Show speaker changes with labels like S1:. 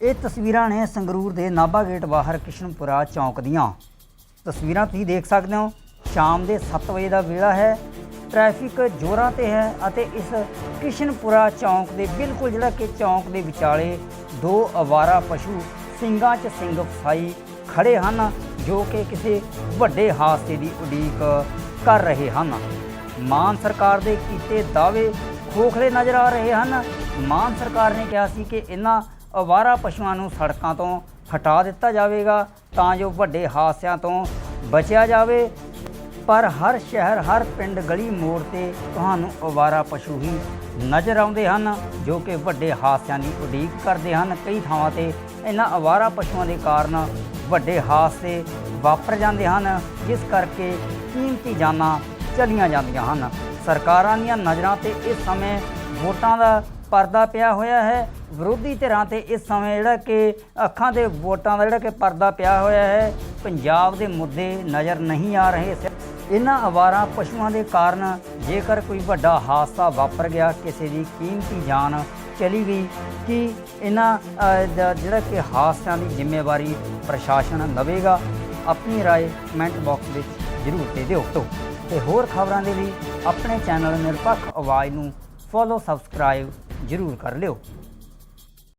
S1: ਇਹ ਤਸਵੀਰਾਂ ਨੇ ਸੰਗਰੂਰ ਦੇ ਨਾਭਾ ਗੇਟ ਬਾਹਰ ਕਿਸ਼ਨਪੁਰਾ ਚੌਂਕ ਦੀਆਂ। ਤਸਵੀਰਾਂ ਤੁਸੀਂ ਦੇਖ ਸਕਦੇ ਹੋ, ਸ਼ਾਮ ਦੇ 7 ਵਜੇ ਦਾ ਵੇਲਾ ਹੈ, ਟ੍ਰੈਫਿਕ ਜ਼ੋਰਾਂ ਤੇ ਹੈ ਅਤੇ ਇਸ ਕਿਸ਼ਨਪੁਰਾ ਚੌਂਕ ਦੇ ਬਿਲਕੁਲ ਜਿਹੜਾ ਕਿ ਚੌਂਕ ਦੇ ਵਿਚਾਲੇ ਦੋ ਅਵਾਰਾ ਪਸ਼ੂ ਸਿੰਘਾਂ 'ਚ ਸਿੰਘ ਫਸਾਈ ਖੜੇ ਹਨ, ਜੋ ਕਿ ਕਿਸੇ ਵੱਡੇ ਹਾਦਸੇ ਦੀ ਉਡੀਕ ਕਰ ਰਹੇ ਹਨ। ਮਾਨ ਸਰਕਾਰ ਦੇ ਕੀਤੇ ਦਾਅਵੇ ਖੋਖਲੇ ਨਜ਼ਰ ਆ ਰਹੇ ਹਨ। ਮਾਨ ਸਰਕਾਰ ਨੇ ਕਿਹਾ ਸੀ ਕਿ ਇਹਨਾਂ ਅਵਾਰਾ ਪਸ਼ੂਆਂ ਨੂੰ ਸੜਕਾਂ ਤੋਂ ਹਟਾ ਦਿੱਤਾ ਜਾਵੇਗਾ ਤਾਂ ਜੋ ਵੱਡੇ ਹਾਦਸਿਆਂ ਤੋਂ ਬਚਿਆ ਜਾਵੇ। ਪਰ ਹਰ ਸ਼ਹਿਰ, ਹਰ ਪਿੰਡ ਗਲੀ ਮੋੜ ਤੇ ਤੁਹਾਨੂੰ ਅਵਾਰਾ ਪਸ਼ੂ ਹੀ ਨਜ਼ਰ ਆਉਂਦੇ ਹਨ, ਜੋ ਕਿ ਵੱਡੇ ਹਾਦਸਿਆਂ ਦੀ ਉਡੀਕ ਕਰਦੇ ਹਨ। ਕਈ ਥਾਵਾਂ ਤੇ ਇਹਨਾਂ ਅਵਾਰਾ ਪਸ਼ੂਆਂ ਦੇ ਕਾਰਨ ਵੱਡੇ ਹਾਦਸੇ ਵਾਪਰ ਜਾਂਦੇ ਹਨ, ਜਿਸ ਕਰਕੇ ਕੀਮਤੀ ਜਾਨਾਂ ਚਲੀਆਂ ਜਾਂਦੀਆਂ ਹਨ। ਸਰਕਾਰਾਂ ਦੀਆਂ ਨਜ਼ਰਾਂ ਤੇ ਇਸ ਸਮੇਂ ਵੋਟਾਂ ਦਾ ਪਰਦਾ ਪਿਆ ਹੋਇਆ ਹੈ ਵਿਰੋਧੀ ਧਿਰਾਂ ਤੇ ਇਸ ਸਮੇਂ ਜਿਹੜਾ ਕਿ ਅੱਖਾਂ ਦੇ ਵੋਟਾਂ ਦਾ ਜਿਹੜਾ ਕਿ ਪਰਦਾ ਪਿਆ ਹੋਇਆ ਹੈ ਪੰਜਾਬ ਦੇ ਮੁੱਦੇ ਨਜ਼ਰ ਨਹੀਂ ਆ ਰਹੇ ਇਹਨਾਂ ਅਵਾਰਾ ਪਸ਼ੂਆਂ ਦੇ ਕਾਰਨ ਜੇਕਰ ਕੋਈ ਵੱਡਾ ਹਾਦਸਾ ਵਾਪਰ ਗਿਆ ਕਿਸੇ ਦੀ ਕੀਮਤੀ ਜਾਨ ਚਲੀ ਗਈ ਕਿ ਇਹਨਾਂ ਅ, ਦਾ ਜਿਹੜਾ ਕਿ ਹਾਦਸਿਆਂ ਦੀ ਜ਼ਿੰਮੇਵਾਰੀ ਪ੍ਰਸ਼ਾਸਨ ਲਵੇਗਾ ਆਪਣੀ رائے ਕਮੈਂਟ ਬਾਕਸ ਵਿੱਚ ਜ਼ਰੂਰ ਦੇ ਦਿਓ ਤੇ ਹੋਰ ਖਬਰਾਂ ਦੇ ਲਈ ਆਪਣੇ ਚੈਨਲ ਨਿਰਪੱਖ ਆਵਾਜ਼ ਨੂੰ ਫੋਲੋ ਸਬਸਕ੍ਰਾਈਬ ਜ਼ਰੂਰ ਕਰ ਲਿਓ।